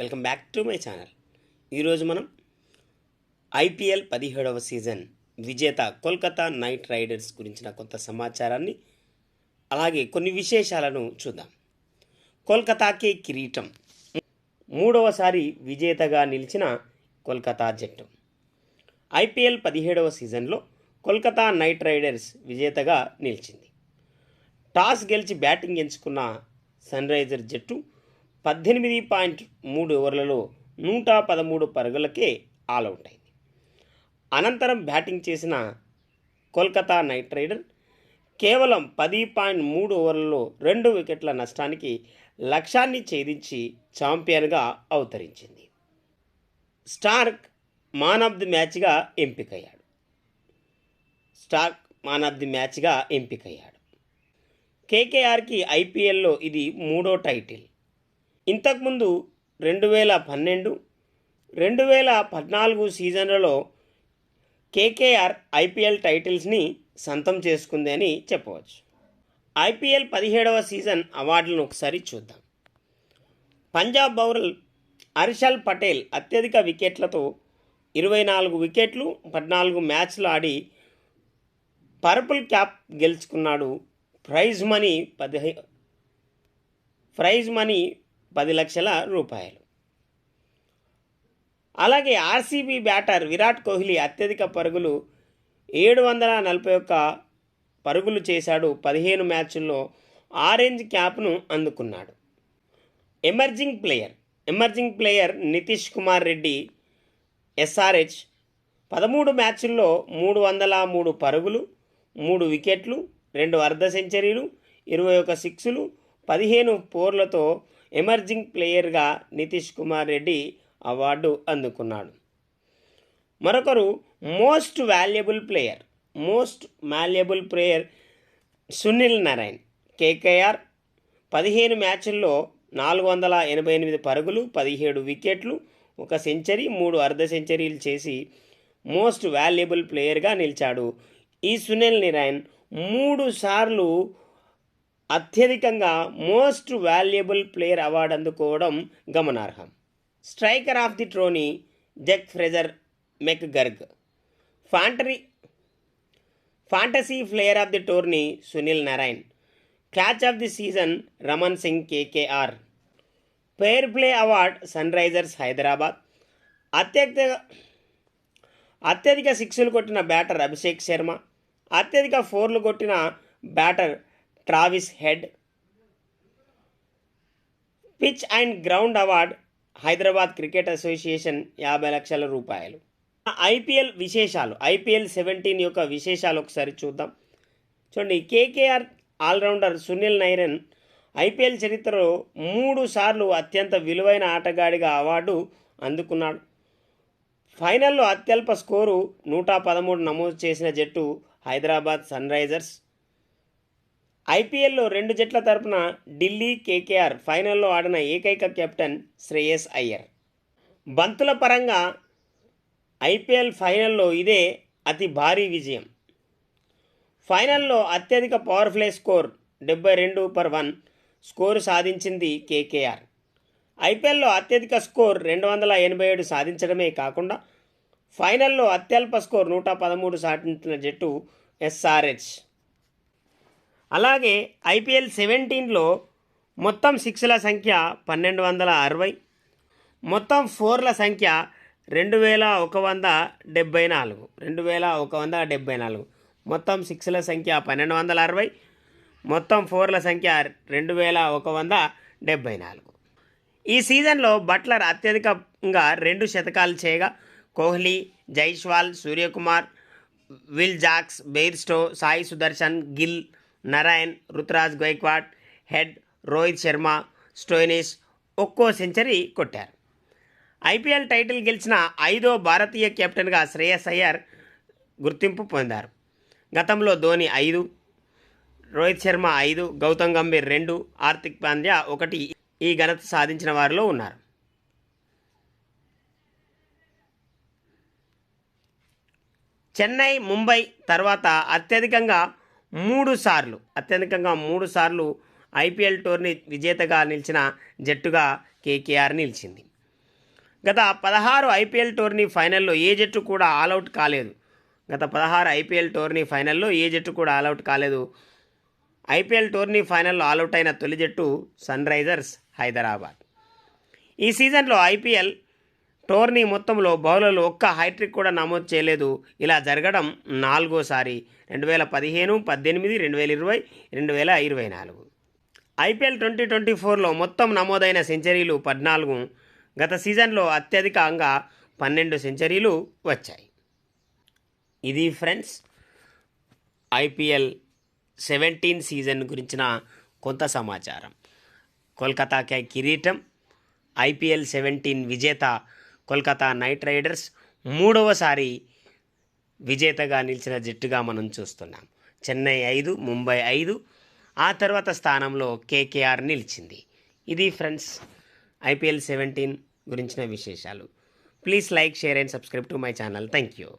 Welcome back to my channel. ఈరోజు మనం IPL పదిహేడవ సీజన్ విజేత కోల్కతా నైట్ రైడర్స్ గురించిన కొంత సమాచారాన్ని అలాగే కొన్ని విశేషాలను చూద్దాం. కోల్కతాకే కిరీటం. మూడవసారి విజేతగా నిలిచిన కోల్కతా జట్టు. ఐపీఎల్ పదిహేడవ సీజన్లో కోల్కతా నైట్ రైడర్స్ విజేతగా నిలిచింది. టాస్ గెలిచి బ్యాటింగ్ ఎంచుకున్న సన్ రైజర్ జట్టు పద్దెనిమిది పాయింట్ మూడు ఓవర్లలో నూట పదమూడు పరుగులకే ఆల్అవుట్ అయింది. అనంతరం బ్యాటింగ్ చేసిన కోల్కతా నైట్ రైడర్ కేవలం పది పాయింట్ మూడు ఓవర్లలో రెండు వికెట్ల నష్టానికి లక్ష్యాన్ని ఛేదించి ఛాంపియన్గా అవతరించింది. స్టార్క్ మాన్ ఆఫ్ ది మ్యాచ్గా ఎంపికయ్యాడు. స్టార్క్ మాన్ ఆఫ్ ది మ్యాచ్గా ఎంపికయ్యాడు. కేకేఆర్కి ఐపీఎల్లో ఇది మూడో టైటిల్. ఇంతకుముందు రెండు వేల పన్నెండు రెండు వేల పద్నాలుగు సీజన్లలో కేకేఆర్ ఐపీఎల్ టైటిల్స్ని సొంతం చేసుకుంది అని చెప్పవచ్చు. ఐపీఎల్ పదిహేడవ సీజన్ అవార్డులను ఒకసారి చూద్దాం. పంజాబ్ బౌలర్ హర్షల్ పటేల్ అత్యధిక వికెట్లతో ఇరవై నాలుగు వికెట్లు పద్నాలుగు మ్యాచ్లు ఆడి పర్పుల్ క్యాప్ గెలుచుకున్నాడు. ప్రైజ్ మనీ పదిహే ప్రైజ్ మనీ పది లక్షల రూపాయలు. అలాగే ఆర్సీబీ బ్యాటర్ విరాట్ కోహ్లీ అత్యధిక పరుగులు ఏడు వందల నలభై ఒక్క పరుగులు చేశాడు పదిహేను మ్యాచ్ల్లో ఆరెంజ్ క్యాప్ను అందుకున్నాడు. Emerging player emerging player Nitish Kumar Reddy SRH పదమూడు మ్యాచ్ల్లో మూడు వందల మూడు పరుగులు మూడు వికెట్లు రెండు అర్ధ సెంచరీలు ఇరవై ఒక సిక్స్లు పదిహేను పోర్లతో ఎమర్జింగ్ ప్లేయర్గా నితీష్ కుమార్ రెడ్డి అవార్డు అందుకున్నాడు. మరొకరు most valuable player most valuable player Sunil Narine. KKR పదిహేను మ్యాచ్ల్లో నాలుగు వందల ఎనభై ఎనిమిది పరుగులు పదిహేడు వికెట్లు ఒక సెంచరీ మూడు అర్ధ సెంచరీలు చేసి మోస్ట్ వాల్యుబుల్ ప్లేయర్గా నిలిచాడు. ఈ సునీల్ నారాయణ్ మూడు సార్లు అత్యధికంగా మోస్ట్ వాల్యుబుల్ ప్లేయర్ అవార్డు అందుకోవడం గమనార్హం. Striker of the tourney Jake Fraser McGurk ఫాంటరీ fantasy player of the tourney Sunil Narine. Catch of the season Raman Singh KKR. Fair play award Sunrisers Hyderabad. అత్యధిక అత్యధిక సిక్స్లు కొట్టిన బ్యాటర్ అభిషేక్ శర్మ. అత్యధిక ఫోర్లు కొట్టిన batter Travis Head pitch and ground award Hyderabad cricket association యాభై లక్షల రూపాయలు. ఐపీఎల్ విశేషాలు ఐపీఎల్ సెవెంటీన్ యొక్క విశేషాలు ఒకసారి చూద్దాం. చూడండి KKR all rounder Sunil Narine IPL చరిత్రలో మూడు సార్లు అత్యంత విలువైన ఆటగాడిగా అవార్డు అందుకున్నాడు. ఫైనల్లో అత్యల్ప స్కోరు నూట పదమూడు నమోదు చేసిన జట్టు హైదరాబాద్ సన్ రైజర్స్ ఐపీఎల్లో రెండు జట్ల తరపున ఢిల్లీ కేకేఆర్ ఫైనల్లో ఆడిన ఏకైక కెప్టెన్ శ్రేయస్ అయ్యర్. బంతుల పరంగా ఐపీఎల్ ఫైనల్లో ఇదే అతి భారీ విజయం. ఫైనల్లో అత్యధిక పవర్ ప్లే స్కోర్ డెబ్బై రెండు పర్ వన్ స్కోరు సాధించింది కేకేఆర్. ఐపీఎల్లో అత్యధిక స్కోర్ రెండు వందల ఎనభై ఏడు సాధించడమే కాకుండా ఫైనల్లో అత్యల్ప స్కోర్ నూట పదమూడు సాధించిన జట్టు ఎస్ఆర్హెచ్. అలాగే ఐపీఎల్ సెవెంటీన్లో మొత్తం సిక్స్ల సంఖ్య పన్నెండు వందల అరవై మొత్తం ఫోర్ల సంఖ్య రెండు వేల ఒక వంద డెబ్బై నాలుగు రెండు వేల ఒక వంద డెబ్బై నాలుగు. మొత్తం సిక్స్ల సంఖ్య పన్నెండు వందల అరవై మొత్తం ఫోర్ల సంఖ్య రెండు వేల ఒక వంద డెబ్బై నాలుగు. ఈ సీజన్లో బట్లర్ అత్యధికంగా రెండు శతకాలు చేయగా Kohli Jaiswal Suryakumar Will Jacks Bairstow Sai Sudharsan Gill Narine Ruturaj Gaikwad Head Rohit Sharma Stoinis ఒక్కో సెంచరీ కొట్టారు. ఐపీఎల్ టైటిల్ గెలిచిన ఐదో భారతీయ కెప్టెన్గా శ్రేయస్ అయ్యర్ గుర్తింపు పొందారు. గతంలో ధోని ఐదు రోహిత్ శర్మ ఐదు గౌతమ్ గంభీర్ రెండు ఆర్థిక్ పాండ్యా ఒకటి ఈ ఘనత సాధించిన వారిలో ఉన్నారు. చెన్నై ముంబై తర్వాత అత్యధికంగా మూడు సార్లు అత్యధికంగా మూడు సార్లు ఐపీఎల్ టోర్నీ విజేతగా నిలిచిన జట్టుగా కేకేఆర్ నిలిచింది. గత పదహారు ఐపీఎల్ టోర్నీ ఫైనల్లో ఏ జట్టు కూడా ఆల్అవుట్ కాలేదు. గత పదహారు ఐపీఎల్ టోర్నీ ఫైనల్లో ఏ జట్టు కూడా ఆల్అవుట్ కాలేదు. ఐపీఎల్ టోర్నీ ఫైనల్లో ఆల్అవుట్ అయిన తొలి జట్టు సన్ రైజర్స్ హైదరాబాద్. ఈ సీజన్లో ఐపీఎల్ టోర్నీ మొత్తంలో బౌలర్లు ఒక్క హైట్రిక్ కూడా నమోదు చేయలేదు. ఇలా జరగడం నాలుగోసారి. రెండు వేల పదిహేను పద్దెనిమిది రెండు వేల ఇరవై రెండు వేల ఇరవై నాలుగు. ఐపీఎల్ ట్వంటీ ట్వంటీ ఫోర్లో మొత్తం నమోదైన సెంచరీలు పద్నాలుగు. గత సీజన్లో అత్యధికంగా పన్నెండు సెంచరీలు వచ్చాయి. ఇది ఫ్రెండ్స్ ఐపీఎల్ సెవెంటీన్ సీజన్ గురించిన కొంత సమాచారం. కోల్కతాకే కిరీటం ఐపీఎల్ సెవెంటీన్ విజేత కోల్కతా నైట్ రైడర్స్ మూడవసారి విజేతగా నిలిచిన జట్టుగా మనం చూస్తున్నాం. చెన్నై ఐదు ముంబై ఐదు. ఆ తర్వాత స్థానంలో కేకేఆర్ నిలిచింది. ఇది ఫ్రెండ్స్ ఐపీఎల్ సెవెంటీన్ గురించిన విశేషాలు. Please like share and subscribe to my channel. Thank you